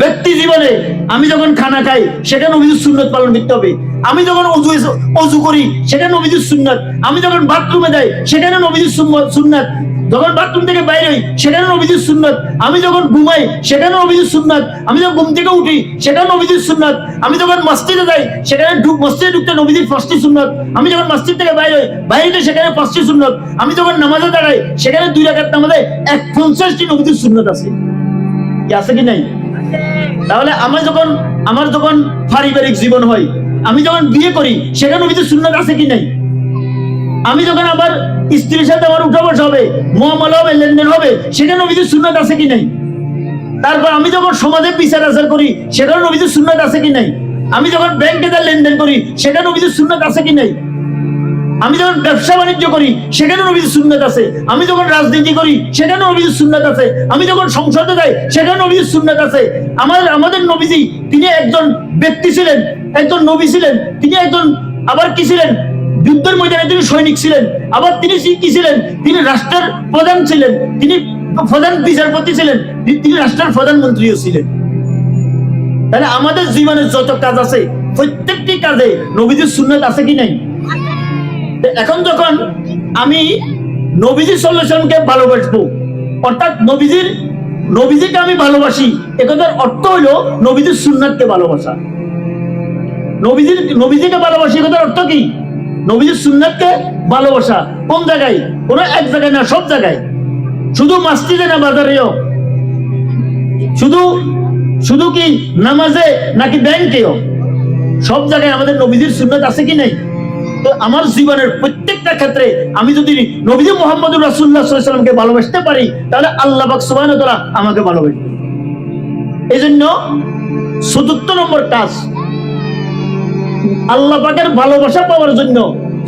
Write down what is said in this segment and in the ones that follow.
ব্যক্তি জীবনে আমি যখন খানা খাই, সেটা নবীদের সুন্নত পালন করতে হবে। আমি যখন অজু অজু করি, সেটা নবীদের সুন্নত। আমি যখন বাথরুমে যাই, সেখানে নবীদের সুন্নত। যখন বাথরুম থেকে বাইরে হই, সেখানে নবীদের সুন্নত। আমি যখন ঘুমাই, সেখানে নবীদের সুন্নত। আমি যখন ঘুম থেকে উঠি, সেখানে নবীদের সুন্নত। আমি যখন মসজিদে যাই, সেখানে ঢুক মসজিদে ঢুকতে নবীদের পাঁচটি সুন্নত। আমি যখন মসজিদ থেকে বাইরে হই, বাইরে সেখানে পাঁচটি সুন্নত। আমি যখন নামাজে দাঁড়াই, সেখানে দুই রাকাত নামাজে এক পঞ্চাশটি নবীদের সুন্নত আছে। কি আছে কি নাই? তাহলে আমার যখন আমার যখন পারিবারিক জীবন হয়, আমি যখন বিয়ে করি, সেখানে নবীদের সুন্নত আছে কি নাই? আমি যখন স্ত্রীর সাথে আমার উঠা বসা হবে হবে, লেনদেন হবে, সেখানে নবীদের সুন্নত আছে কি নাই? তারপর আমি যখন সমাজে বিচার আচার করি, সেখানে নবীদের সুন্নত আছে কি নাই? আমি যখন ব্যাংকে তার লেনদেন করি, সেখানে নবীদের সুন্নত আছে কি নাই? আমি যখন ব্যবসা বাণিজ্য করি, সেখানে নবীদের সুন্নত আছে। আমি যখন রাজনীতি করি, সেখানে নবীদের সুন্নত আছে। আমি যখন সংসদে যাই, সেখানে নবীদের সুন্নত আছে। আমার আমাদের নবীজি, তিনি একজন ব্যক্তি ছিলেন, একজন নবী ছিলেন, তিনি একজন আবার কি ছিলেন? যুদ্ধের ময়দানে তিনি সৈনিক ছিলেন। আবার তিনি কি ছিলেন? তিনি রাষ্ট্রের প্রধান ছিলেন। তিনি প্রধান বিচারপতি ছিলেন। তিনি রাষ্ট্রের প্রধানমন্ত্রীও ছিলেন। তাহলে আমাদের জীবনের যত কাজ আছে, প্রত্যেকটি কাজে নবীদের সুন্নত আছে কি নাই? এখন যখন আমি নবীজি সল্লেশনকে ভালোবাসবো, অর্থাৎ নবীজির, নবীজিকে আমি ভালোবাসি একথার অর্থ হলো নবীজির সুন্নাতকে ভালোবাসা। নবীজির, নবীজিকে ভালোবাসি একথার অর্থ কি? নবীজির সুন্নাতকে ভালোবাসা। কোন জায়গায়? কোন এক জায়গায় না, সব জায়গায়। শুধু মাস্তিদে না, বাজারেও। শুধু শুধু কি নামাজে নাকি ব্যাংকেও? সব জায়গায় আমাদের নবীজির সুন্নত আছে কি নাই? আমার জীবনের প্রত্যেকটা ক্ষেত্রে আমি যদি নবীজি মোহাম্মদ রাসুল্লাহ সাল্লামকে ভালোবাসতে পারি, তাহলে আল্লাহ সুবাহ আমাকে ভালোবাসবে। এই জন্য চতুর্থ নম্বর কাজ আল্লাহ ভালোবাসা পাওয়ার জন্য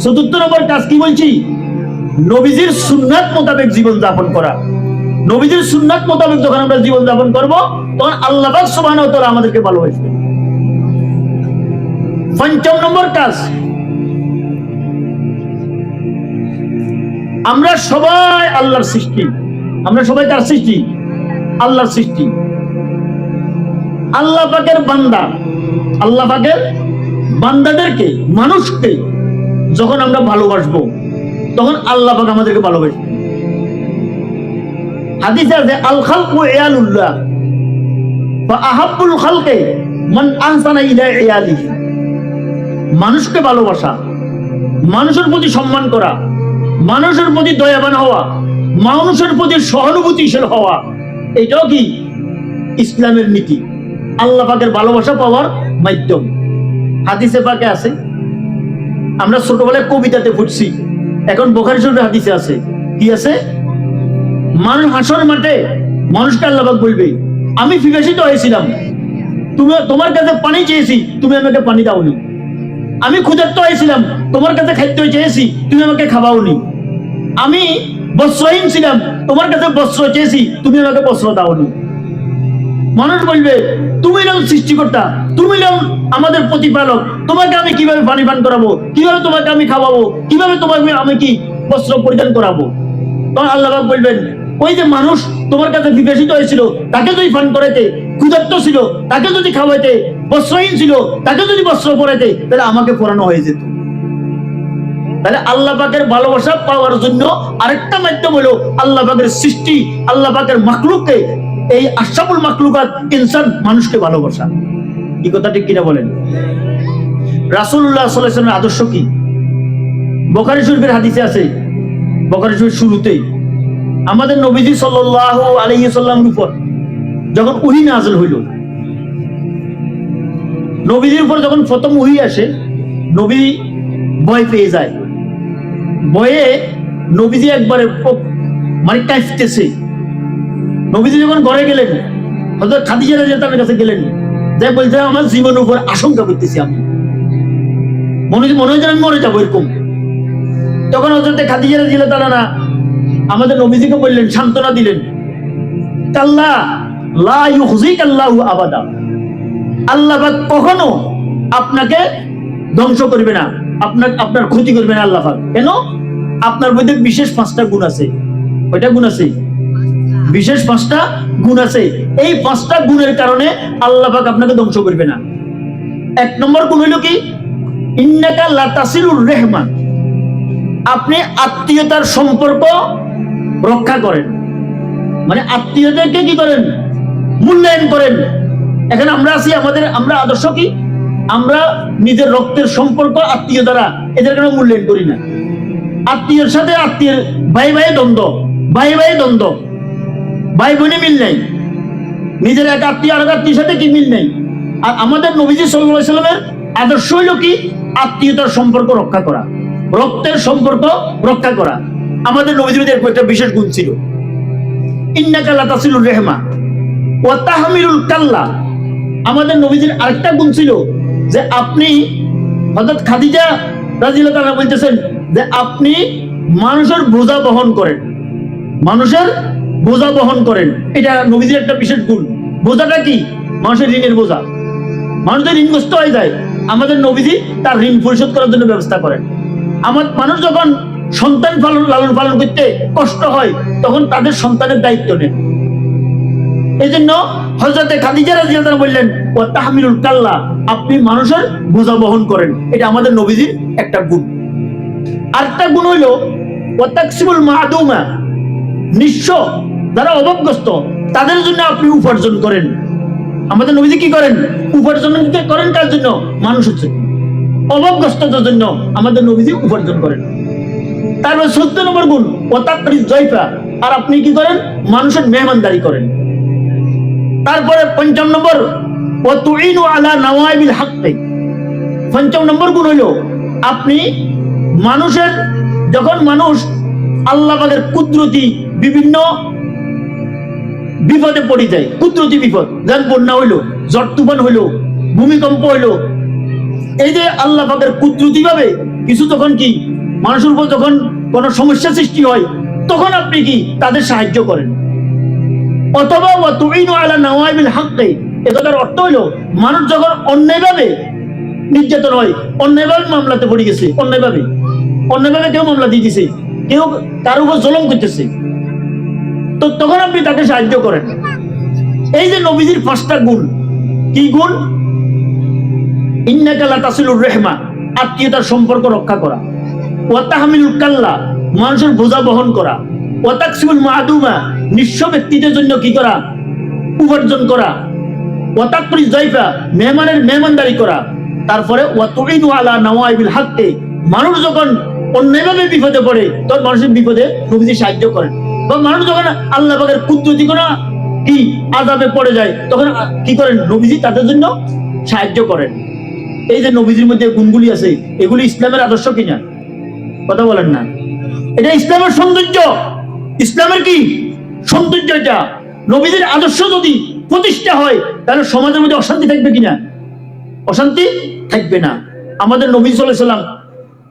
চতুর্থ নম্বর কাজ কি বলছি? নবীজির সুন্নাত মোতাবেক জীবন যাপন করা। নবীজির সুন্নাত মোতাবেক যখন আমরা জীবন যাপন করব, তখন আল্লাহ পাক সুবহানাহু ওয়া তাআলা আমাদেরকে ভালোবাসবে। পঞ্চম নম্বর কাজ আমরা সবাই আল্লাহর সৃষ্টি। আমরা সবাই কার সৃষ্টি? আল্লাহর সৃষ্টি। আল্লাহ পাকের বান্দা। আল্লাহ পাকের বান্দাদেরকে, মানুষকে যখন আমরা ভালোবাসবো, তখন আল্লাহ পাক আমাদেরকে ভালোবাসবে। হাদিসে আছে, আল খালকু ইয়ালুল্লাহ। বা আহাব্বুল খালকে মান আহসানা ইলা ইয়ালিহি। মানুষকে ভালোবাসা, মানুষের প্রতি সম্মান করা। মানুষের প্রতি দয়াবান হওয়া, মানুষের প্রতি সহানুভূতিশীল হওয়া, এটাও কি ইসলামের নীতি? আল্লাহ পাকের ভালোবাসা পাওয়ার মাধ্যম। হাদিসে পাকে আছে। আমরা ছোটবেলায় কবিতাতে ফুটছি এখন বোখারি শরীফের হাদিসে আছে। কি আছে? মানুষ হাসর মাঠে মানুষকে আল্লাহবাক বলবে, আমি বিবেচিত হয়েছিলাম। তুমি, তোমার কাছে পানি চেয়েছি, তুমি আমাকে পানি দাওনি। আমি ক্ষুধার্ত হয়েছিলাম, তোমার কাছে খাদ্য চেয়েছি, তুমি আমাকে খাওয়াওনি। আমি বস্ত্রহীন ছিলাম। তোমার কাছে বস্ত্র চেয়েছি, তুমি আমাকে বস্ত্র দাওনি। মানুষ বলবে, তুমি নাম সৃষ্টিকর্তা, তুমি নাম আমাদের প্রতিপালক। তোমাকে আমি কীভাবে পানি পান করাবো? কীভাবে তোমাকে আমি খাওয়াবো? কীভাবে তোমাকে আমি কি বস্ত্র পরিধান করাবো? তখন আল্লাহ বলবেন, ওই যে মানুষ তোমার কাছে বিবেচিত হয়েছিল, তাকে যদি পান করাইতে, ক্ষুধার্ত ছিল, তাকে যদি খাওয়াইতে, বস্ত্রহীন ছিল, তাকে যদি বস্ত্র পরাইতে, তাহলে আমাকে পরানো হয়ে যেত। তাহলে আল্লাহ পাকের ভালোবাসা পাওয়ার জন্য আরেকটা মাধ্যম হলো আল্লাহ পাকের সৃষ্টি, আল্লাহ পাকের মাকলুককে এই আশাফুল মাকলুকাত ইনসান মানুষকে ভালোবাসা। এই কথা ঠিক কিনা বলেন? আদর্শ কি? শরীফের হাদিসে আছে শরীফ শুরুতেই। আমাদের নবীজি সাল্লামের উপর যখন উহি নাযিল হইল, নবীজির উপর যখন প্রথম উহি আসে, নবী ভয় পেয়ে যায়। ভয়ে নবীজি একবারে মানে কাঁপতেছে নবীজি যখন ঘরে গেলেন হয়তো খাদিজা রাজিয়ার কাছে গেলেন, যে বলছে, আমার জীবনের উপর আশঙ্কা করতেছি আমি। মনে মনে হয় আমি মরে যাব এরকম। তখন হজরতে খাদিজা রাজিয়াল তারা না আমাদের নবীজিকে বললেন, সান্ত্বনা দিলেন। কাল্লা লা ইউখজিক আল্লাহু আবাদা। আল্লাহ কখনো আপনাকে ধ্বংস করবে না। আপনার আপনার ক্ষতি করবে না আল্লাহ কেন? আপনার মধ্যে বিশেষ পাঁচটা গুণ আছে। কয়টা গুণ আছে? বিশেষ পাঁচটা গুণ আছে। এই পাঁচটা গুণের কারণে আল্লাহ আপনাকে ধ্বংস করবে না। এক নম্বর গুণ হইল কি? ইন্নাকা লাতাসিলুর রেহমান। আপনি আত্মীয়তার সম্পর্ক রক্ষা করেন। মানে আত্মীয়দেরকে কি করেন? মূল্যায়ন করেন। এখানে আমরা আছি, আমাদের, আমরা আদর্শ কি? আমরা নিজের রক্তের সম্পর্ক আত্মীয় দ্বারা এদের কোনো মূল্যায়ন করি না। আত্মীয়ের সাথে আত্মীয়ের ভাই ভাই দ্বন্দ্ব, ভাই ভাই দ্বন্দ্ব। ভাই বোনে মিল নেই। নিজের এক আত্মীয় আর এক আত্মীয়ের সাথে কি মিল নেই? আর আমাদের নবীজি সাল্লাল্লাহু সাল্লামের আদর্শ হইল কি? আত্মীয়তার সম্পর্ক রক্ষা করা। রক্তের সম্পর্ক রক্ষা করা। আমাদের নবীজির এরকম একটা বিশেষ গুণ ছিল। ইন্নাকা লাতাসিলুর রেহমা ওয়া তাহমিলুল কাল্লা। আমাদের নবীজির আরেকটা গুণ ছিল যে আপনি হযরত খাদিজা রাদিয়াল্লাহু তাআলা বলতেছেন যে আপনি মানুষের বোঝা বহন করেন। মানুষের বোঝা বহন করেন। এটা নবীজির একটা বিশেষ গুণ। বোঝাটা কি? মানুষের ঋণের বোঝা। মানুষের ঋণগ্রস্ত হয়ে যায়। আমাদের নবীজি তার ঋণ পরিশোধ করার জন্য ব্যবস্থা করেন। আমার মানুষ যখন সন্তান পালন, লালন পালন করতে কষ্ট হয়, তখন তাদের সন্তানের দায়িত্ব নেন। এই জন্য হজরতে খাদিজা তাআলা বললেন ও তাহমিলুল কাল্লা আপনি মানুষের বোঝা বহন করেন। এটা আমাদের নবীজির একটা গুণ। আরেকটা গুণ হইল ও তাকসিমুল নিঃস্ব যারা অভাবগ্রস্ত, তাদের জন্য আপনি উপার্জন করেন। আমাদের নবীজি কি করেন? উপার্জন করেন কার জন্য? মানুষ হচ্ছে অভাবগ্রস্ততার জন্য আমাদের নবীজি উপার্জন করেন। তারপর চোদ্দ নম্বর গুণ ওতাকরি জয়ফা আর আপনি কি করেন? মানুষের মেহমানদারি করেন। তারপরে পঞ্চম নম্বর ও তুইনু আলা নওয়াইবিল হাক্কে। পঞ্চম নম্বর গুণ হইল, আপনি মানুষের, যখন মানুষ আল্লাহ কুদরতি বিভিন্ন বিপদে পড়ে যায়, কুদরতি বিপদ যেন বন্যা হইল, ঝড় তুফান হইল, ভূমিকম্প হইল, এই যে আল্লাহ পাকের কুদরতি ভাবে কিছু তখন কি, মানুষের উপর যখন কোনো সমস্যা সৃষ্টি হয়, তখন আপনি কি তাদের সাহায্য করেন? অথবা ওয়া তুইনু আলা অর্থ হইল, মানুষ যখন নির্যাতন হয় মামলাতে পড়ে গেছে কেউ মামলা দিয়ে দিছে, কেউ তার উপর জলম করতেছে। তো তখন আপনি তাকে সাহায্য করেন। এই যে নবীজির পাঁচটা গুণ, কি গুণ? ইন্নাকা লাতাসিলুর রেহমা, আত্মীয়তার সম্পর্ক রক্ষা করা। ওয়া তাহমিলুল কাল্লা, মানুষের বোঝা বহন করা। ওয়া তাকসিমুল মাদুমা নিঃস্ব ব্যক্তিদের জন্য কি করা? উপার্জন করা। জাইফা মেহমানের মেহমানদারি করা। তারপরে আলা নওয়াইবিল হাক্কে, মানুষ যখন বিপদে পড়ে, তখন মানুষের বিপদে নবীজি সাহায্য করেন। বা মানুষ যখন আল্লাহ পাকের কুদরতি কোনো কি আজাবে পড়ে যায়, তখন কি করেন? নবীজি তাদের জন্য সাহায্য করেন। এই যে নবীজির মধ্যে গুণগুলি আছে, এগুলি ইসলামের আদর্শ কিনা? কথা বলেন না। এটা ইসলামের সৌন্দর্য। ইসলামের কি? সৌন্দর্য এটা। নবীজির আদর্শ যদি প্রতিষ্ঠা হয়, তাহলে সমাজের মধ্যে অশান্তি থাকবে কিনা? অশান্তি থাকবে না। আমাদের নবী সাল্লাম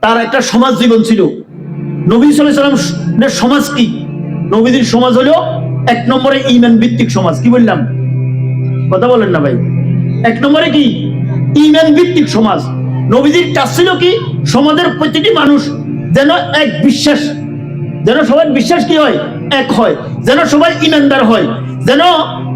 তার একটা সমাজ জীবন ছিল। নবী সাল্লাহ সাল্লাম সমাজ কি? নবীজির সমাজ হলো এক নম্বরে ইমান ভিত্তিক সমাজ। কি বললাম? কথা বলেন না ভাই। এক নম্বরে কি? ইমান ভিত্তিক সমাজ। নবীজির কাজ ছিল কি? সমাজের প্রতিটি মানুষ যেন এক বিশ্বাস যেন সবার বিশ্বাস কি হয়? এক হয়। যেন সবাই ইমানদার হয়। যেন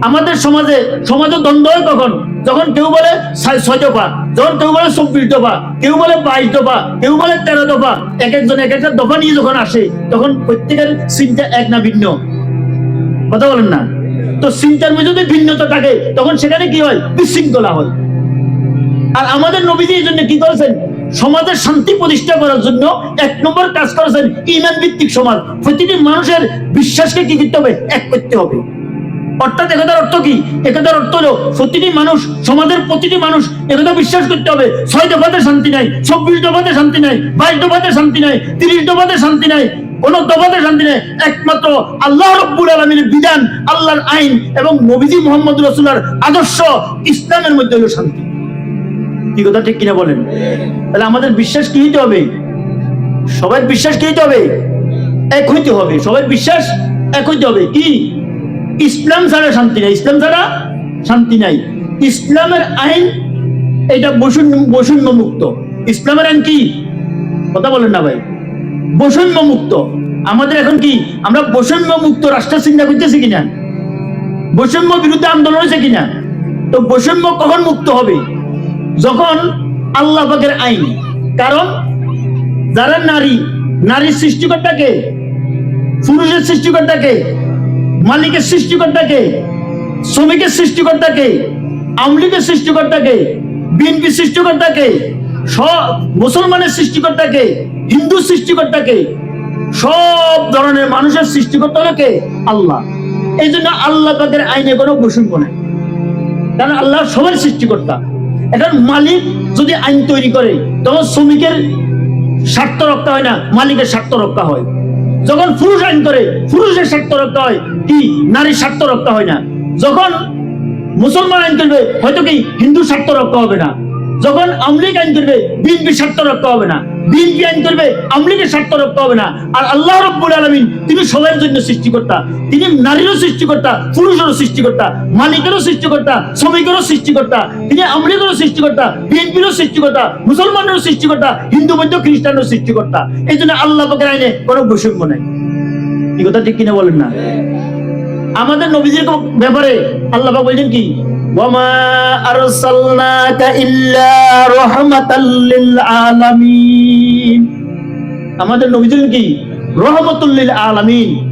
আমাদের সমাজে সমাজে দ্বন্দ্ব হয় কখন? যখন কেউ বলে ছয় দফা যখন কেউ বলে চব্বিশ দফা কেউ বলে বাইশ দফা কেউ বলে তেরো দফা এক একজন এক একটা দফা নিয়ে যখন আসে, তখন প্রত্যেকের চিন্তা এক না ভিন্ন। কথা বলেন না? তো চিন্তার মধ্যে যদি ভিন্নতা থাকে, তখন সেখানে কি হয়? বিশৃঙ্খলা হয়। আর আমাদের নবীজি এই জন্য কি করেছেন? সমাজের শান্তি প্রতিষ্ঠা করার জন্য এক নম্বর কাজ করেছেন ইমান ভিত্তিক সমাজ। প্রতিটি মানুষের বিশ্বাসকে কি করতে হবে? এক করতে হবে। অর্থাৎ একথার অর্থ কি? একথার অর্থ হলো প্রতিটি মানুষ, সমাজের প্রতিটি মানুষ একথা বিশ্বাস করতে হবে। ছয় দফাতে শান্তি নাই, চব্বিশ দফাতে শান্তি নাই, বাইশ দফাতে শান্তি নাই, তিরিশ দফাতে শান্তি নাই, কোন দফাতে শান্তি নেই। একমাত্র আল্লাহ রব্বুল আলমীর বিধান, আল্লাহর আইন এবং নবীজি মোহাম্মদ রসুল্লার আদর্শ ইসলামের মধ্যে হলো শান্তি। কি কথা ঠিক কিনা বলেন? তাহলে আমাদের বিশ্বাস কি হইতে হবে? সবার বিশ্বাস কি হইতে হবে? এক হইতে হবে। সবার বিশ্বাস এক হইতে হবে। কি? ইসলাম ছাড়া শান্তি নাই। ইসলাম ছাড়া শান্তি নাই। ইসলামের আইন এটা বৈষম্য বৈষম্য মুক্ত ইসলামের আইন কি? কথা বলেন না ভাই। বৈষম্য মুক্ত আমাদের এখন কি? আমরা বৈষম্য মুক্ত রাষ্ট্র চিন্তা করতেছি কিনা? বৈষম্য বিরুদ্ধে আন্দোলন হয়েছে কিনা? তো বৈষম্য কখন মুক্ত হবে? যখন আল্লাহ পাকের আইন, কারণ যারা নারী, নারীর সৃষ্টিকর্তাকে, পুরুষের সৃষ্টিকর্তাকে, মালিকের সৃষ্টিকর্তাকে, শ্রমিকের সৃষ্টিকর্তাকে আমলিকের সৃষ্টিকর্তাকে, বিএনপি সৃষ্টিকর্তাকে মুসলমানের সৃষ্টিকর্তাকে, হিন্দু সৃষ্টিকর্তাকে, সব ধরনের মানুষের সৃষ্টিকর্তা হলো আল্লাহ। এই জন্য আল্লাহ তাদের আইনে কোনো বৈষম্য নেই। কারণ আল্লাহ সবার সৃষ্টিকর্তা। এখন মালিক যদি আইন তৈরি করে, তখন শ্রমিকের স্বার্থ রক্ষা হয় না, মালিকের স্বার্থ রক্ষা হয়। যখন পুরুষ আইন করে, পুরুষের স্বার্থ রক্ষা হয়, কি? নারীর স্বার্থ রক্ষা হয় না। যখন মুসলমান আইন করবে, হয়তো কি হিন্দু স্বার্থ রক্ষা হবে না। যখন আমলিক আইন করবে বিএনপি স্বার্থ রক্ষা হবে না। বিএনপি আইন করবে আমলিকের স্বার্থ রক্ষা হবে না। আর আল্লাহ রব্বুল আলমিন তিনি সবার জন্য সৃষ্টিকর্তা, তিনি নারীরও সৃষ্টিকর্তা, পুরুষেরও সৃষ্টিকর্তা, মালিকেরও সৃষ্টিকর্তা, শ্রমিকেরও সৃষ্টিকর্তা, তিনি আমলিকেরও সৃষ্টিকর্তা, বিএনপিরও সৃষ্টিকর্তা মুসলমানেরও সৃষ্টিকর্তা, হিন্দু, বৌদ্ধ খ্রিস্টানেরও সৃষ্টিকর্তা। এই জন্য আল্লাহ পাকের আইনে কোনো বৈষম্য নাই। এই কথা ঠিক কিনা বলেন না। আমাদের নবীজির ব্যাপারে আল্লাহ বলছেন কি? আমাদের নবীজির কি? রহমাতুল লিল আলামিন।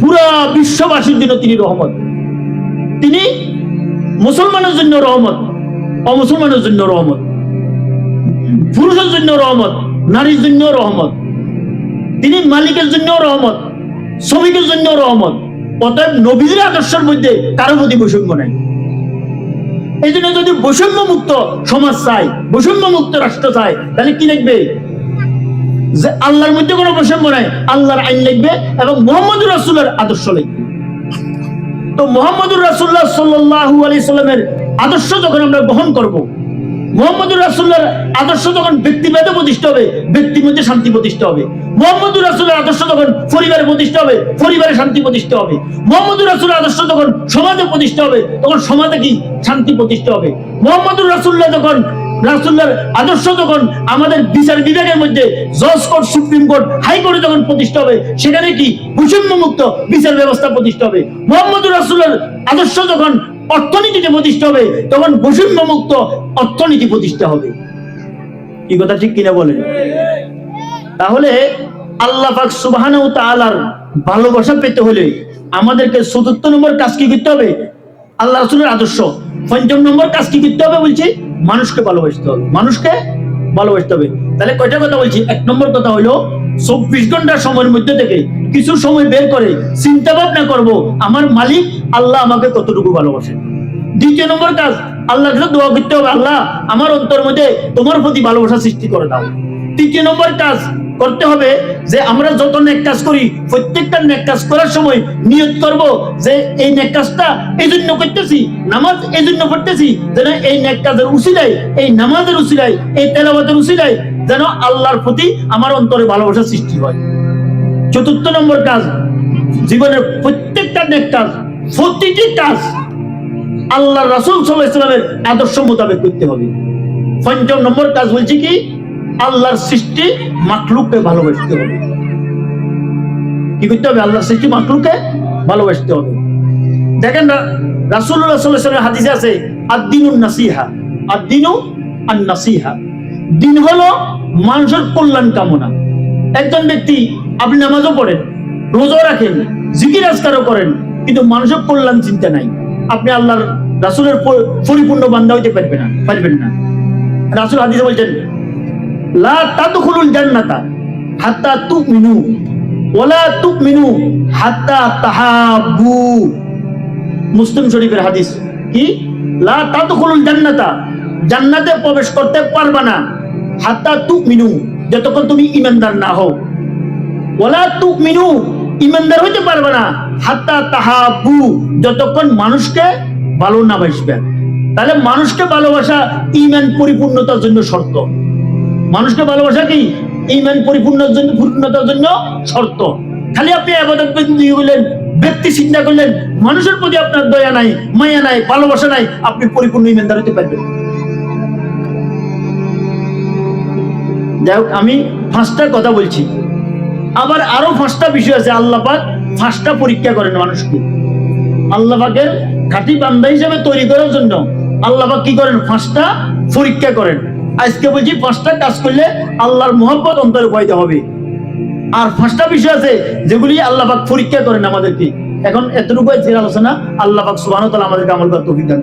পুরা বিশ্ববাসীর জন্য তিনি রহমত। তিনি মুসলমানের জন্য রহমত, অমুসলমানের জন্য রহমত, পুরুষের জন্য রহমত, নারীর জন্য রহমত, তিনি মালিকের জন্য রহমত, শ্রমিকের জন্য রহমত। অতএব নবীদের আদর্শের মধ্যে কারও প্রতি বৈষম্য নাই। এই জন্য যদি বৈষম্য মুক্ত সমাজ চাই বৈষম্য মুক্ত রাষ্ট্র চাই তাহলে কি লিখবে? যে আল্লাহর মধ্যে কোনো বৈষম্য নাই, আল্লাহর আইন লিখবে এবং মোহাম্মদ রাসুলের আদর্শ লিখবে। তো মোহাম্মদুর রাসুল্লাহ সাল্লাহু আলি সাল্লামের আদর্শ যখন আমরা গ্রহণ করব, মোহাম্মদুর রাসুল্লাহর আদর্শ যখন ব্যক্তিভেদে প্রতিষ্ঠা হবে, ব্যক্তির মধ্যে শান্তি প্রতিষ্ঠা হবে। মোহাম্মদুর রাসুলের আদর্শ যখন পরিবারে প্রতিষ্ঠা হবে, পরিবারে শান্তি প্রতিষ্ঠা হবে। মোহাম্মদুর রাসুলের আদর্শ যখন সমাজে প্রতিষ্ঠা হবে, তখন সমাজে কি শান্তি প্রতিষ্ঠা হবে? মোহাম্মদুর রাসুল্লাহ যখন রাসুল্লাহর আদর্শ আমাদের বিচার বিভাগের মধ্যে জজ কোর্ট, সুপ্রিম কোর্ট হাইকোর্টে যখন প্রতিষ্ঠা হবে, সেখানে কি বৈষম্য মুক্ত বিচার ব্যবস্থা প্রতিষ্ঠা হবে? মোহাম্মদুর রাসুল্লাহর আদর্শ যখন অর্থনীতিতে প্রতিষ্ঠা হবে, তখন বৈষম্য মুক্ত অর্থনীতি প্রতিষ্ঠা হবে। কি কথা ঠিক কিনা বলেন? তাহলে আল্লাহ সুবহানাহু ওয়া তাআলার ভালোবাসা পেতে হলে আমাদেরকে চতুর্থ নম্বর কাজ কি করতে হবে? আল্লাহ রাসূলের আদর্শ। পঞ্চম নম্বর কাজ কি করতে হবে বলছি? মানুষকে ভালোবাসতে হবে। মানুষকে ভালোবাসতে হবে। তাহলে কয়টা কথা বলছি? এক নম্বর কথা হলো, চব্বিশ ঘণ্টা সময়ের মধ্যে থেকে কিছু সময় বের করে চিন্তা ভাবনা করব, আমার মালিক আল্লাহ আমাকে কতটুকু ভালোবাসে? দ্বিতীয় নম্বর কাজ, আল্লাহর কাছে দোয়া করতে হবে, আল্লাহ, আমার অন্তর মধ্যে তোমার প্রতি ভালোবাসা সৃষ্টি করে দাও। তৃতীয় নম্বর কাজ করতে হবে যে আমরা যত নেক কাজ করি, প্রত্যেকটা নেক কাজ করার সময় নিয়ত করব যে এই নেক কাজটা এই জন্য করতেছি, নামাজ এই জন্য পড়তেছি, যেন এই নেক কাজের উসিলায় এই নামাজের উসিলায় এই তেলাবাতের উসিলায় যেন আল্লাহর প্রতি আমার অন্তরে ভালোবাসা সৃষ্টি হয়। চতুর্থ নম্বর কাজ, জীবনের প্রত্যেকটা নেক কাজ, প্রতিটি কাজ আল্লাহ রাসুল সাল্লাহ ইসলামের আদর্শ মোতাবেক করতে হবে। পঞ্চম নম্বর কাজ বলছি কি? আল্লাহর সৃষ্টি মাকলুককে ভালোবাসতে হবে। কি করতে হবে? আল্লাহর সৃষ্টি মাকলুককে ভালোবাসতে হবে। দেখেন না, রাসূলুল্লাহ সাল্লাল্লাহু আলাইহি হাদিসে আছে, আদ-দীনুন নাসিহা। আদ-দীনু আন-নাসিহা। দিন হলো মানুষের কল্যাণ কামনা। একজন ব্যক্তি আপনি নামাজও পড়েন, রোজাও রাখেন, জিকির আজকারও করেন, কিন্তু মানুষের কল্যাণ চিন্তা নাই। আপনি আল্লাহর রাসূলের পরিপূর্ণ বান্দা হইতে পারবেন না পারবেন না। রাসূল হাদিসে বলছেন লা তাদখুলুল জান্নাতা হাত্তা তুমিনু ওয়ালা তুমিনু হাত্তা তাহাব্বু। মুসলিম শরীফের হাদিস কি? লা তাদখুলুল জান্নাতা, জান্নাতে প্রবেশ করতে পারবা না। হাত্তা তুমিনু, যতক্ষণ তুমি ইমানদার না হও। ওয়ালা তুমিনু, ইমানদার হইতে পারবে না। হাত্তা তাহাব্বু, যতক্ষণ মানুষকে ভালো না বাসবে। তাহলে মানুষকে ভালোবাসা ইমান পরিপূর্ণতার জন্য শর্ত। মানুষকে ভালোবাসা কি? ইমান পরিপূর্ণতার জন্য, পূর্ণতার জন্য শর্ত। খালি আপনি আবাদত করলেন ব্যক্তি চিন্তা করলেন, মানুষের প্রতি আপনার দয়া নাই, মায়া নাই, ভালোবাসা নাই, আপনি পরিপূর্ণ ইমানদার হতে পারবেন। যাই আমি পাঁচটা কথা বলছি। আবার আরও পাঁচটা বিষয় আছে, আল্লাহ পাক পাঁচটা পরীক্ষা করেন মানুষকে। আল্লাহ পাকের খাঁটি বান্দা হিসেবে তৈরি করার জন্য আল্লাহ পাক কি করেন? পাঁচটা পরীক্ষা করেন। আজকে বলছি পাঁচটা কাজ করলে আল্লাহর মোহাম্মত অন্তরে পাইতে হবে। আর পাঁচটা বিষয় আছে যেগুলি আল্লাহ পাক পরীক্ষা করেন আমাদেরকে। এখন এতটুকু আলোচনা আল্লাহ সুবাহ আমাদেরকে আমল করতে অভিজ্ঞান